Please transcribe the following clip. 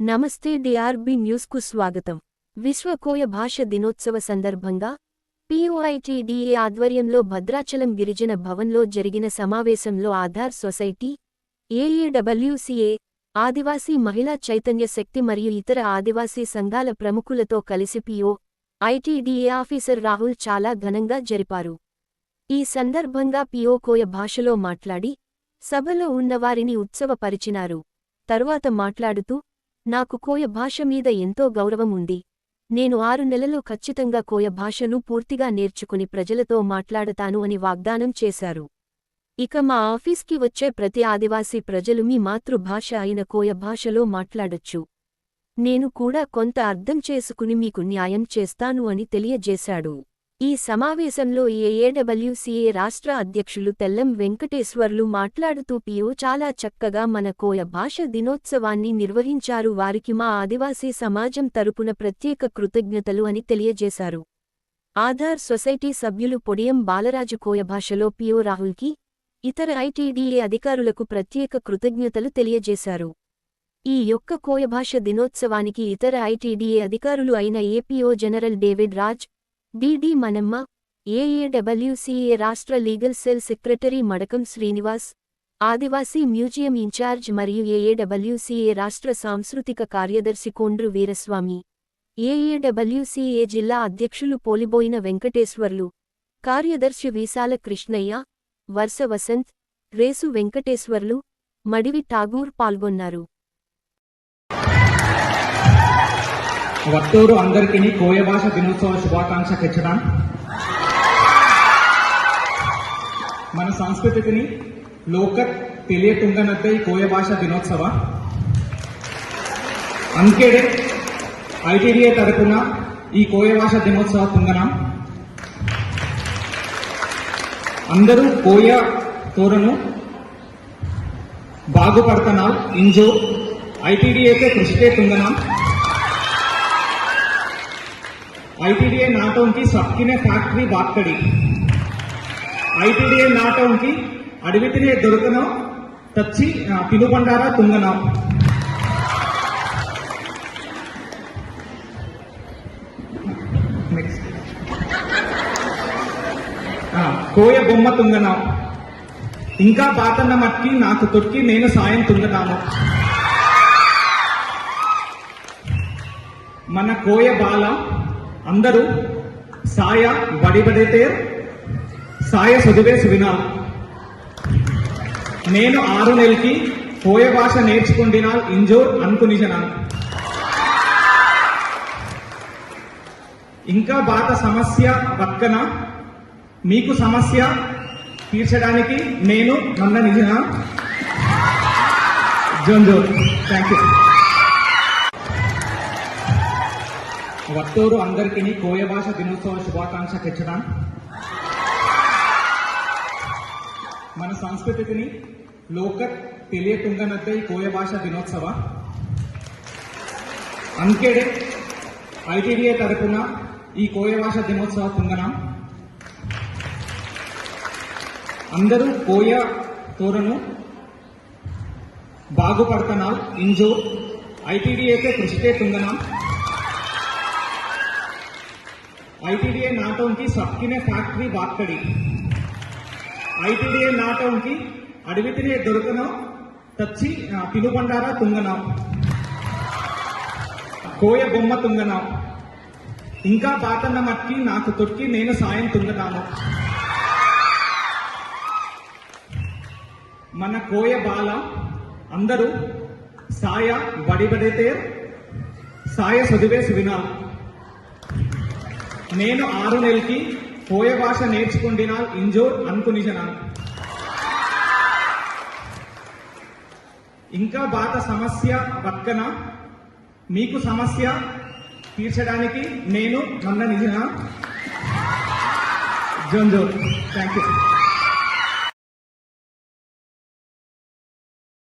నమస్తే డిఆర్బి న్యూస్కు స్వాగతం. విశ్వ కోయ భాష దినోత్సవ సందర్భంగా పిఓఐటిడిఏ ఆధ్వర్యంలో భద్రాచలం గిరిజన భవన్లో జరిగిన సమావేశంలో ఆధార్ సొసైటీ ఏఏడబ్ల్యూసీఏ ఆదివాసీ మహిళా చైతన్య శక్తి మరియు ఇతర ఆదివాసీ సంఘాల ప్రముఖులతో కలిసి పిఓ ఐటీడీఏ ఆఫీసర్ రాహుల్ చాలా ఘనంగా జరిపారు. ఈ సందర్భంగా పిఓ కోయ భాషలో మాట్లాడి సభలో ఉన్నవారిని ఉత్సవపరిచినారు. తరువాత మాట్లాడుతూ నాకు కోయ భాష మీద ఎంతో గౌరవం ఉంది నేను ఆరు నెలలు ఖచ్చితంగా కోయ భాషను పూర్తిగా నేర్చుకుని ప్రజలతో మాట్లాడతాను అని వాగ్దానం చేశారు. ఇక మా ఆఫీస్కి వచ్చే ప్రతి ఆదివాసీ ప్రజలు మీ మాతృభాష అయిన కోయ భాషలో మాట్లాడొచ్చు. నేను కూడా కొంత అర్థం చేసుకుని మీకు న్యాయం చేస్తాను అని తెలియజేశాడు. ఈ సమావేశంలో ఏఏడబ్ల్యూసీఏ రాష్ట్ర అధ్యక్షులు తెల్లం వెంకటేశ్వర్లు మాట్లాడుతూ పియో చాలా చక్కగా మన కోయ భాష దినోత్సవాన్ని నిర్వహించారు. వారికి మా ఆదివాసీ సమాజం తరపున ప్రత్యేక కృతజ్ఞతలు అని తెలియజేశారు. ఆధార్ సొసైటీ సభ్యులు పొడియం బాలరాజు కోయ భాషలో పియో రాహుల్కి ఇతర ఐటీడీఏ అధికారులకు ప్రత్యేక కృతజ్ఞతలు తెలియజేశారు. ఈ యొక్క కోయభాష దినోత్సవానికి ఇతర ఐటీడీఏ అధికారులు అయిన APO general David Raj DD మనమ్మ AAWCA రాష్ట్ర legal cell secretary Madakam Srinivas Adivasi museum in charge మరియు ఏఏడబ్ల్యూసీఏ రాష్ట్ర సాంస్కృతిక కార్యదర్శి కోండ్రు వీరస్వామి ఏఏడబ్ల్యూసీఏ జిల్లా అధ్యక్షులు పోలిబోయిన వెంకటేశ్వర్లు కార్యదర్శి వీసాల కృష్ణయ్య వర్ష వసంత్ రేసు వెంకటేశ్వర్లు మడివి ఠాగూర్ పాల్గొన్నారు. వత్తూరు అందరికీ కోయ భాష దినోత్సవ శుభాకాంక్ష తెచ్చడం. మన సంస్కృతిని లోక తెలియకుండానద్దే ఈ కోయ భాష దినోత్సవ. అంకేడే ఐటీడీఏ తరపున ఈ కోయ భాష దినోత్సవ పొందనం. అందరూ కోయ తోరను బాగుపడుతున్నాం ఇంజో ఐటీడీఏకే కృషికే పొందనం. आईटीडीए नाटों की सबकी ने फैक्ट्री बात करी ఐటీడీఏ నాటంకి అడవితినే దొరకను తచ్చి తినుబండారా తుంగనం నెక్స్ట్ కోయ బొమ్మ తుంగనం ఇంకా పాతన్న మట్కి నాకు తొక్కి నేను సాయం తుంగనాము మన కోయ బాల అందరూ సాయ బడిబడితే సాయ చదివే సువినాల్ నేను ఆరు నెలకి పోయ భాష నేర్చుకుంటున్నా ఇంజోర్ అనుకునిజనా. ఇంకా బాధ సమస్య పక్కన మీకు సమస్య తీర్చడానికి నేను నన్న జోన్ జోన్. థ్యాంక్ యూ వత్తూరు అందరికీ కోయ భాష దినోత్సవ శుభాకాంక్ష తెచ్చడం. మన సంస్కృతిని లోక తెలియతుంగనద్దై కోయ భాష దినోత్సవ. అంకెడే ఐటీడీఏ తరపున ఈ కోయ భాష దినోత్సవ తుంగనం అందరూ కోయ తోరను బాగుపడుతున్నాం ఇంజో ఐటీడీఏకే కృషికే తుంగనాం आईटीडीए नाटों की सबकी ने फैक्ट्री बात करी ఐటీడీఏ నాటంకి అడవితినే దొరకను తచ్చి తినుబండారా తుంగనం కోయ బొమ్మ తుంగనం ఇంకా పాతన్న మట్కి నాకు తొక్కి నేను సాయం తుంగనాను మన కోయ బాల అందరూ సాయ బడిబడితే సాయ చదివే సువినాల్ నేను ఆరు నెలకి పోయే భాష నేర్చుకుంటున్నా ఇంజోర్ అనుకునిజనా? ఇంకా బాత సమస్య పక్కన మీకు సమస్య తీర్చడానికి నేను నన్న జోన్ జోన్ థ్యాంక్ యూ